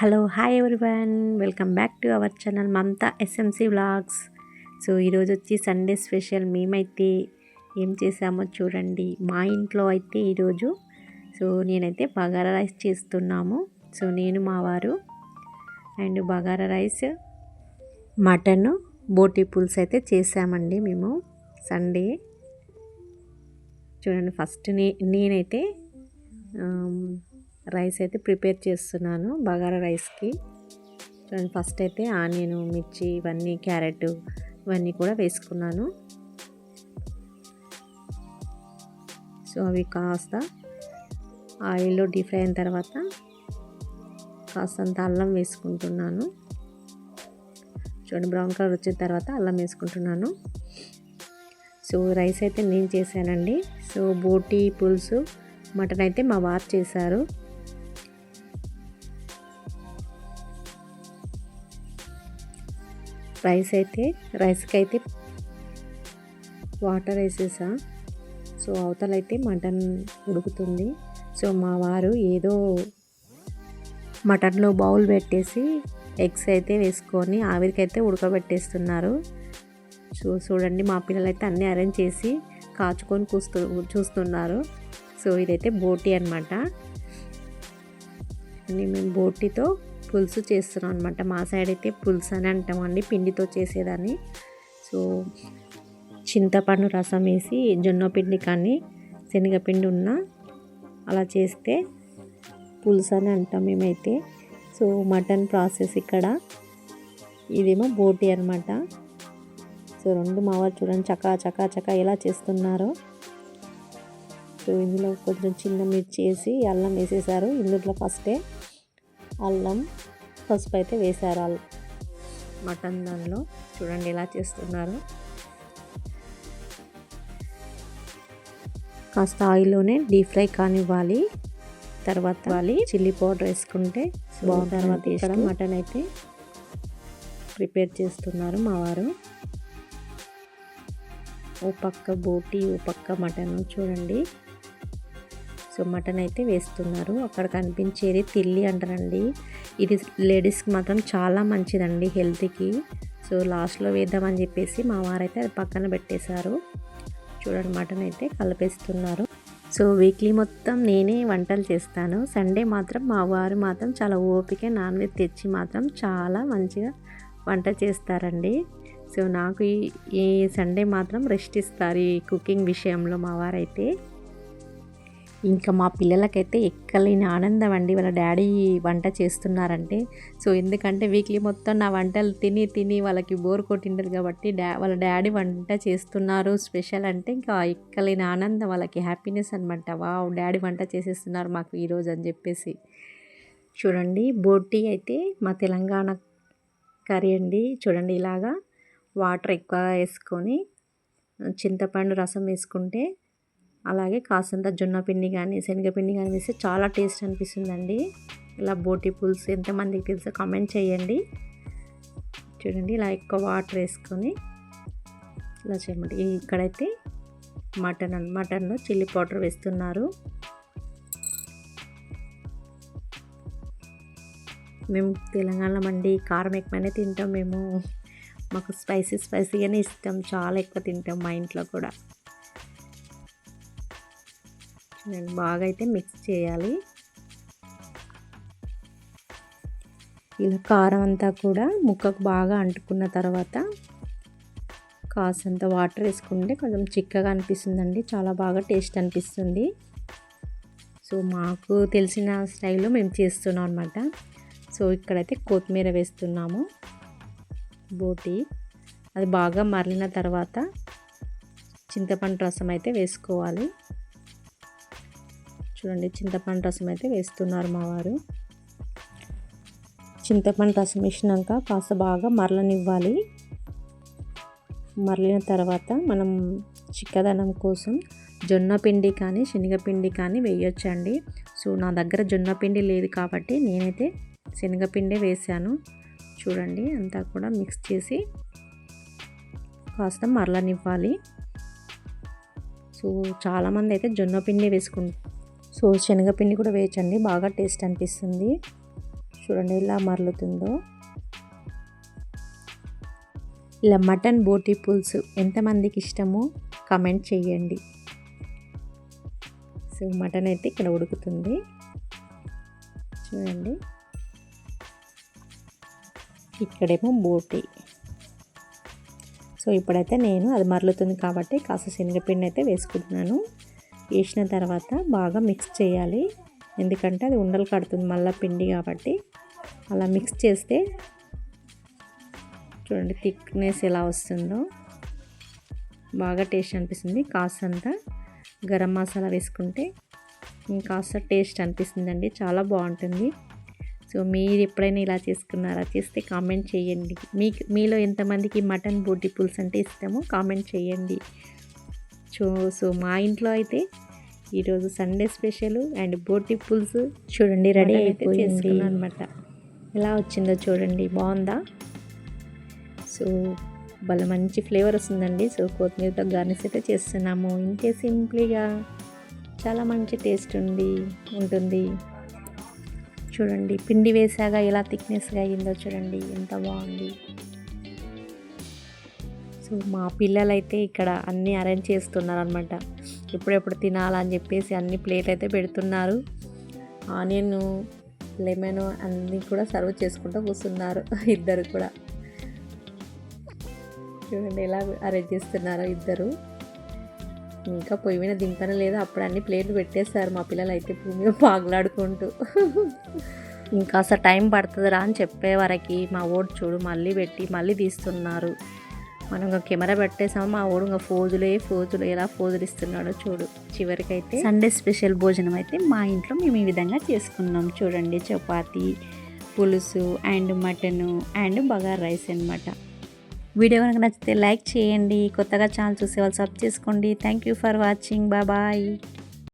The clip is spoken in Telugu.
Hello hi everyone. Welcome back to our channel Mamata SMC vlogs so ఈరోజు వచ్చి సండే స్పెషల్ మేమైతే ఏం చేసామో చూడండి. మా ఇంట్లో అయితే ఈరోజు సో నేనైతే బగారా రైస్ చేస్తున్నాము. సో నేను మా వారు అండ్ బగారా రైస్ మటన్ బోటి పులుసు అయితే చేసామండి మేము సండే. చూడండి ఫస్ట్ నే నేనైతే రైస్ అయితే ప్రిపేర్ చేస్తున్నాను బగారా రైస్కి. చూడండి ఫస్ట్ అయితే ఆనియన్ మిర్చి ఇవన్నీ క్యారెట్ ఇవన్నీ కూడా వేసుకున్నాను. సో అవి కాస్త ఆయిల్లో డీప్ ఫ్రై అయిన తర్వాత కాస్తంత అల్లం వేసుకుంటున్నాను. చూడండి బ్రౌన్ కలర్ వచ్చిన తర్వాత అల్లం వేసుకుంటున్నాను. సో రైస్ అయితే నేను చేశానండి. సో బోటి పులుసు మటన్ అయితే మా వారు చేశారు. రైస్ అయితే రైస్కి అయితే వాటర్ వేసేసా. సో అవతలైతే మటన్ ఉడుకుతుంది. సో మా వారు ఏదో మటన్లో బౌల్ పెట్టేసి ఎగ్స్ అయితే వేసుకొని ఆవిరికైతే ఉడకబెట్టేస్తున్నారు. సో చూడండి మా పిల్లలు అయితే అన్నీ అరేంజ్ చేసి కాచుకొని కూస్తూ చూస్తున్నారు. సో ఇదైతే బోటి అనమాట మేము బోటితో పులుసు చేస్తున్నాం అనమాట మా సైడ్ అయితే పులుసు అని అంటామండి పిండితో చేసేదాన్ని. సో చింతపండు రసం వేసి జొన్న పిండి కానీ శనగపిండి ఉన్న అలా చేస్తే పులుసు అని అంటాం మేమైతే. సో మటన్ ప్రాసెస్ ఇక్కడ. ఇదేమో బోటి అనమాట సో రెండు మావారు చూడండి చకా చకా చకా ఎలా చేస్తున్నారో. సో ఇందులో కొంచెం చిన్న మిర్చి వేసి అల్లం వేసేసారు. ఇందులో ఫస్టే అల్లం పసుపు అయితే వేసారు అల్లం మటన్ దానిలో చూడండి ఎలా చేస్తున్నారు. కాస్త ఆయిల్లోనే డీప్ ఫ్రై కానివ్వాలి. తర్వాత వాలి చిల్లీ పౌడర్ వేసుకుంటే బాగుంటుంది తర్వాత ఇక్కడ మటన్ అయితే ప్రిపేర్ చేస్తున్నారు మా వారు. ఓ పక్క బోటి ఓ పక్క మటన్ చూడండి. మటన్ అయితే వేస్తున్నారు. అక్కడ కనిపించేది తిల్లి అంటారండి. ఇది లేడీస్కి మాత్రం చాలా మంచిదండి హెల్త్కి. సో లాస్ట్లో వేద్దామని చెప్పేసి మా వారైతే అది పక్కన పెట్టేశారు. చూడండి మటన్ అయితే కలిపేస్తున్నారు. సో వీక్లీ మొత్తం నేనే వంటలు చేస్తాను. సండే మాత్రం మా వారు మాత్రం చాలా ఓపిక నాన్ వెజ్ తెచ్చి మాత్రం చాలా మంచిగా వంట చేస్తారండి. సో నాకు ఈ ఈ సండే మాత్రం రెస్ట్ ఇస్తారు ఈ కుకింగ్ విషయంలో మా వారైతే. ఇంకా మా పిల్లలకైతే ఎక్కలేని ఆనందం అండి. వాళ్ళ డాడీ వంట చేస్తున్నారంటే. సో ఎందుకంటే వీక్లీ మొత్తం నా వంటలు తిని తిని వాళ్ళకి బోర్ కొట్టిండరు కాబట్టి డా వాళ్ళ డాడీ వంట చేస్తున్నారు స్పెషల్ అంటే ఇంకా ఎక్కలేని ఆనందం వాళ్ళకి హ్యాపీనెస్ అనమాట వావ్ డాడీ వంట చేసేస్తున్నారు మాకు ఈరోజు అని చెప్పేసి. చూడండి బోటీ అయితే మా తెలంగాణ కర్రీ అండి. చూడండి ఇలాగా వాటర్ ఎక్కువ వేసుకొని చింతపండు రసం వేసుకుంటే అలాగే కాసంత జొన్న పిండి కానీ శనగపిండి కానీ వేస్తే చాలా టేస్ట్ అనిపిస్తుందండి. ఇలా బోటి పులుసు ఎంతమందికి తెలుసో కామెంట్ చేయండి. చూడండి ఇలా ఎక్కువ వాటర్ వేసుకొని ఇలా చేయమండి. ఇక్కడైతే మటన్ మటన్లో చిల్లీ పౌడర్ వేస్తున్నారు. మేము తెలంగాణలో మండి కారం ఎక్కువనే తింటాం మేము. మాకు స్పైసీ స్పైసీగానే ఇష్టం. చాలా ఎక్కువ తింటాం మా ఇంట్లో కూడా. బాగా అయితే మిక్స్ చేయాలి. ఇలా కారం అంతా కూడా ముక్కకు బాగా అంటుకున్న తర్వాత కాసంత వాటర్ వేసుకుంటే కొంచెం చిక్కగా అనిపిస్తుందండి. చాలా బాగా టేస్ట్ అనిపిస్తుంది. సో మాకు తెలిసిన స్టైల్లో మేము చేస్తున్నాం అనమాట సో ఇక్కడైతే కొత్తిమీర వేస్తున్నాము. బోటి. అది బాగా మరలిన తర్వాత చింతపండు రసం అయితే వేసుకోవాలి. చూడండి చింతపండు రసం అయితే వేస్తున్నారు మా వారు. చింతపండు రసం వేసినాక కాస్త బాగా మరలనివ్వాలి. మరలిన తర్వాత మనం చిక్కదనం కోసం జొన్న పిండి కానీ శనగపిండి కానీ వేయొచ్చండి. సో నా దగ్గర జొన్న పిండి లేదు కాబట్టి నేనైతే శనగపిండి వేసాను. చూడండి అంతా కూడా మిక్స్ చేసి కాస్త మరలనివ్వాలి. సో చాలామంది అయితే జొన్న పిండి వేసుకుంటారు. సో శనగపిండి కూడా వేయచ్చండి. బాగా టేస్ట్ అనిపిస్తుంది. చూడండి ఎలా మరలుతుందో. ఇలా మటన్ బోటి పులుసు ఎంతమందికి ఇష్టమో కమెంట్ చేయండి. సో మటన్ అయితే ఇక్కడ ఉడుకుతుంది. చూడండి. ఇక్కడేమో బోటి. సో ఇప్పుడైతే నేను అది మరలుతుంది కాబట్టి కాస్త శనగపిండి అయితే వేసుకుంటున్నాను. వేసిన తర్వాత బాగా మిక్స్ చేయాలి. ఎందుకంటే అది ఉండలు కడుతుంది మళ్ళీ పిండి కాబట్టి. అలా మిక్స్ చేస్తే చూడండి థిక్నెస్ ఎలా వస్తుందో. బాగా టేస్ట్ అనిపిస్తుంది. కాస్తంత గరం మసాలా వేసుకుంటే ఇంకాస్త టేస్ట్ అనిపిస్తుందండి. చాలా బాగుంటుంది. సో మీరు ఎప్పుడైనా ఇలా చేసుకున్నారా? చేస్తే కామెంట్ చేయండి. మీకు మీలో ఎంతమందికి మటన్ బూటి పులుసు అంటే ఇష్టమో కామెంట్ చేయండి. సో సో మా ఇంట్లో అయితే ఈరోజు సండే స్పెషల్ అండ్ బోటి పులుసు చూడండి రెడీ అయిపోయింది. అనమాట ఎలా వచ్చిందో చూడండి బాగుందా? సో భలే మంచి ఫ్లేవర్ వస్తుందండి. సో కొత్తిమీరతో గార్నిష్ అయితే చేస్తున్నాము. ఇంకే సింప్లీగా చాలా మంచి టేస్ట్ ఉంది ఉంటుంది. చూడండి పిండి వేసాక ఎలా థిక్నెస్గా అయ్యిందో చూడండి ఎంత బాగుంది. సో మా పిల్లలైతే ఇక్కడ అన్నీ అరేంజ్ చేస్తున్నారు అనమాట ఎప్పుడెప్పుడు తినాలని చెప్పేసి అన్ని ప్లేట్ అయితే పెడుతున్నారు. ఆనియన్ లెమన్ అన్నీ కూడా సర్వ్ చేసుకుంటూ కూర్చున్నారు ఇద్దరు కూడా. చూడండి ఎలా అరేంజ్ చేస్తున్నారో ఇద్దరు. ఇంకా పొయ్యి మీద దింపన లేదు. అప్పుడు అన్ని ప్లేట్లు పెట్టేస్తారు మా పిల్లలు అయితే భూమి పాగులాడుకుంటూ. అసలు టైం పడుతుందిరా అని చెప్పే వరకు మా ఓడు చూడు మళ్ళీ పెట్టి మళ్ళీ తీస్తున్నారు. మనం ఇంకా కెమెరా పెట్టేసాము? మా ఊడు ఇంకా ఫోజులే ఫోజులు. ఎలా ఫోజులు ఇస్తున్నాడో చూడు. చివరికైతే సండే స్పెషల్ భోజనం అయితే మా ఇంట్లో మేము ఈ విధంగా చేసుకున్నాం. చూడండి చపాతి పులుసు and mutton and bagara rice అనమాట వీడియో కనుక నచ్చితే లైక్ చేయండి. కొత్తగా ఛానల్ చూసే వాళ్ళు సబ్ చేసుకోండి. Thank you for watching bye